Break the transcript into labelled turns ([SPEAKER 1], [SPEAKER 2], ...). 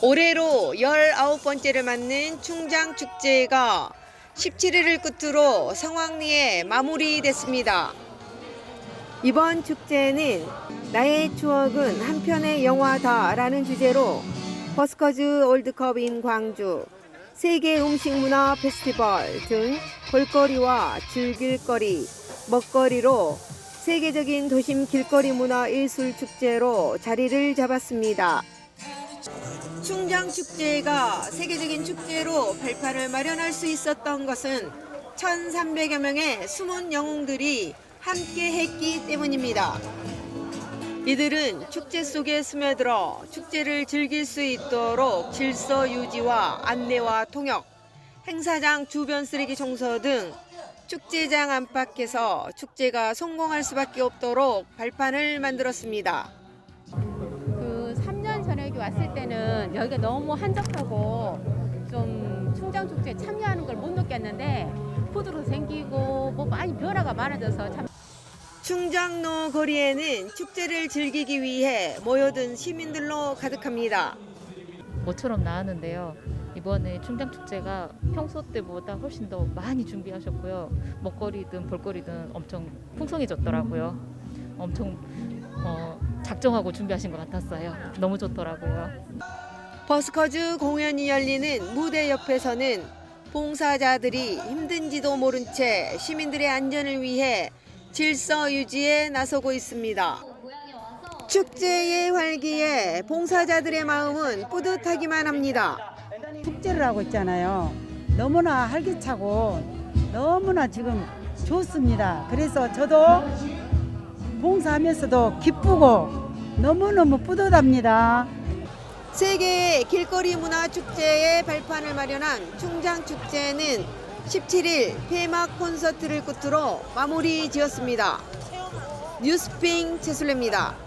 [SPEAKER 1] 올해로 19번째를 맞는 충장축제가 17일을 끝으로 성황리에 마무리됐습니다. 이번 축제는 나의 추억은 한 편의 영화다라는 주제로 버스커즈 월드컵인 광주, 세계 음식 문화 페스티벌 등 볼거리와 즐길거리, 먹거리로 세계적인 도심 길거리 문화 예술 축제로 자리를 잡았습니다. 충장 축제가 세계적인 축제로 발판을 마련할 수 있었던 것은 1,300여 명의 숨은 영웅들이 함께 했기 때문입니다. 이들은 축제 속에 스며들어 축제를 즐길 수 있도록 질서 유지와 안내와 통역, 행사장 주변 쓰레기 청소 등 축제장 안팎에서 축제가 성공할 수밖에 없도록 발판을 만들었습니다.
[SPEAKER 2] 그 3년 전에 여기 왔을 때는 여기가 너무 한적하고 좀 충장 축제에 참여하는 걸 못 느꼈는데 푸드로 생기고 뭐 많이 변화가 많아져서 참
[SPEAKER 1] 충장로 거리에는 축제를 즐기기 위해 모여든 시민들로 가득합니다.
[SPEAKER 3] 모처럼 나왔는데요. 이번에 충장 축제가 평소 때보다 훨씬 더 많이 준비하셨고요. 먹거리든 볼거리든 엄청 풍성해졌더라고요. 엄청 어, 작정하고 준비하신 것 같았어요. 너무 좋더라고요.
[SPEAKER 1] 버스커즈 공연이 열리는 무대 옆에서는 봉사자들이 힘든지도 모른 채 시민들의 안전을 위해 질서 유지에 나서고 있습니다. 축제의 활기에 봉사자들의 마음은 뿌듯하기만 합니다.
[SPEAKER 4] 축제를 하고 있잖아요. 너무나 활기차고 너무나 지금 좋습니다. 그래서 저도 봉사하면서도 기쁘고 너무너무 뿌듯합니다.
[SPEAKER 1] 세계 길거리 문화 축제의 발판을 마련한 충장 축제는 17일 폐막 콘서트를 끝으로 마무리 지었습니다. 뉴스핑 최술래입니다.